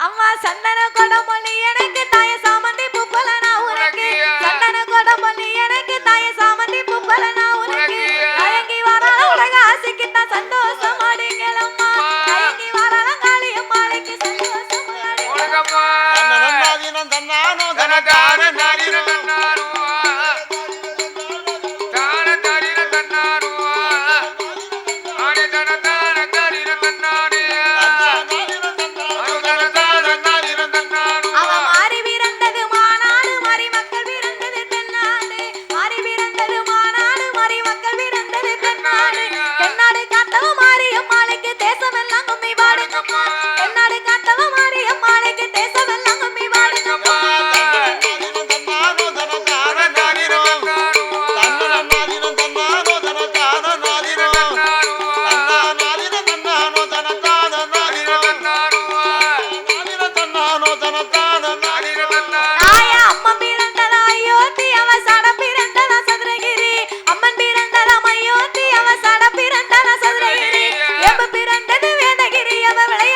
அம்மா சந்தன கொடமொழி எனக்கு தாய சாமந்தி பூப்பல நான் உனக்கு முடியவளை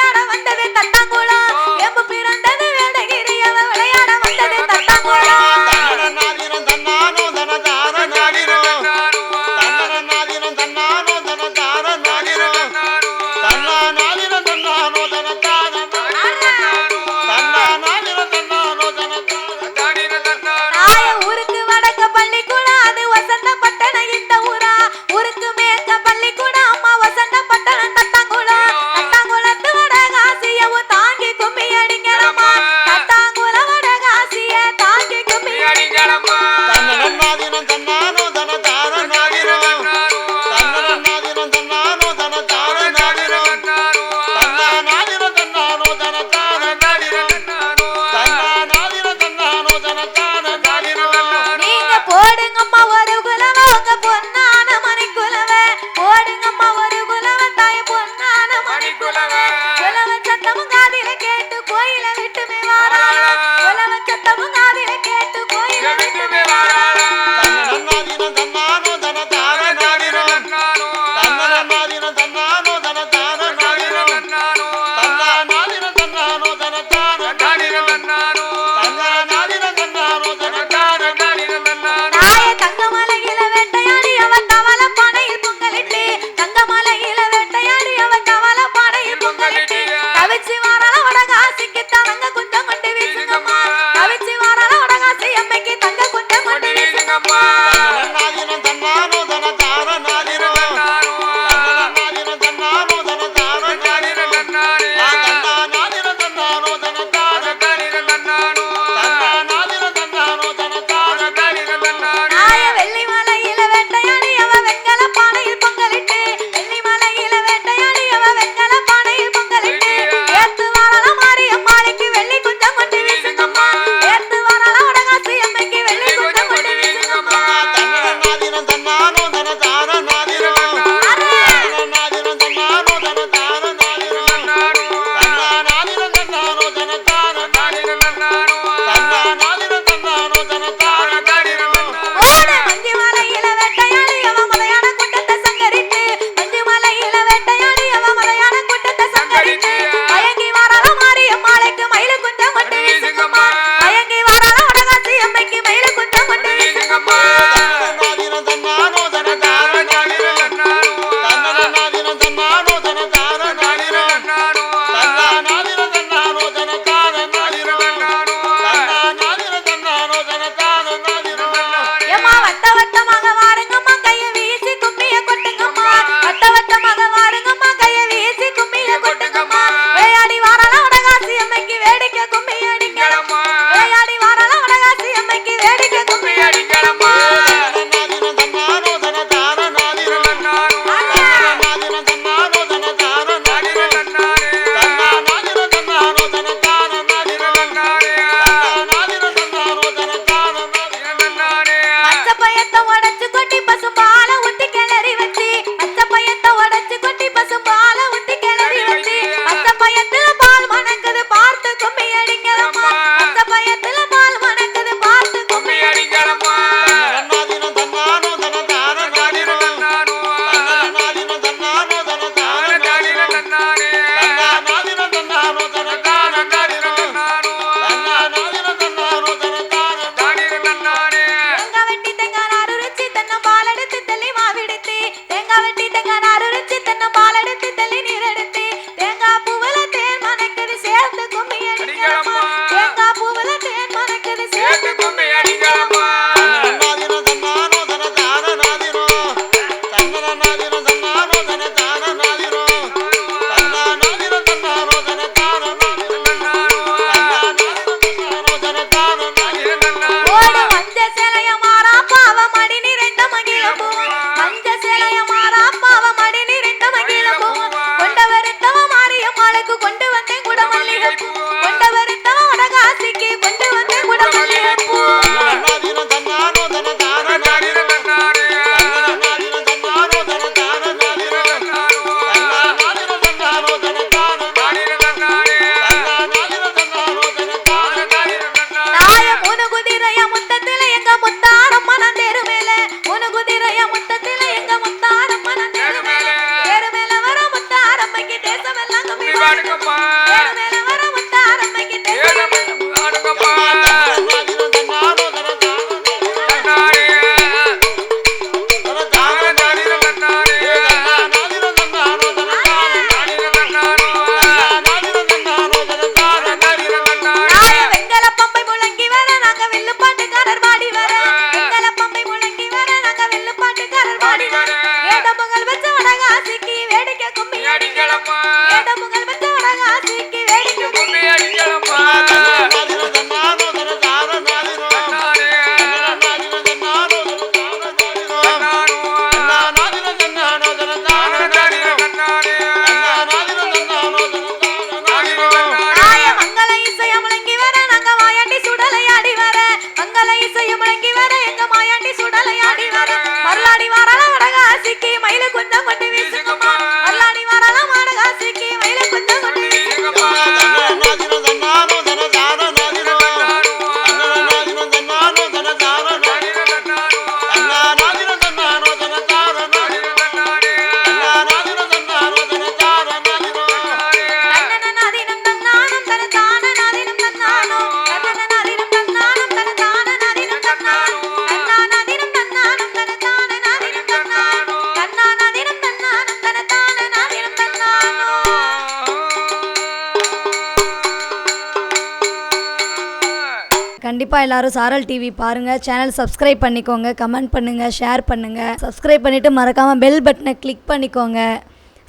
கண்டிப்பாக எல்லாரும் சாரல் டிவி பாருங்கள் சேனல் சப்ஸ்கிரைப் பண்ணிக்கோங்க. கமெண்ட் பண்ணுங்கள் ஷேர் பண்ணுங்கள் சப்ஸ்கிரைப் பண்ணிவிட்டு மறக்காமல் பெல் பட்டனை கிளிக் பண்ணிக்கோங்க.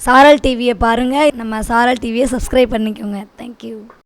சாரல் டிவியை பாருங்கள் நம்ம சாரல் டிவியை சப்ஸ்கிரைப் பண்ணிக்கோங்க. தேங்க்யூ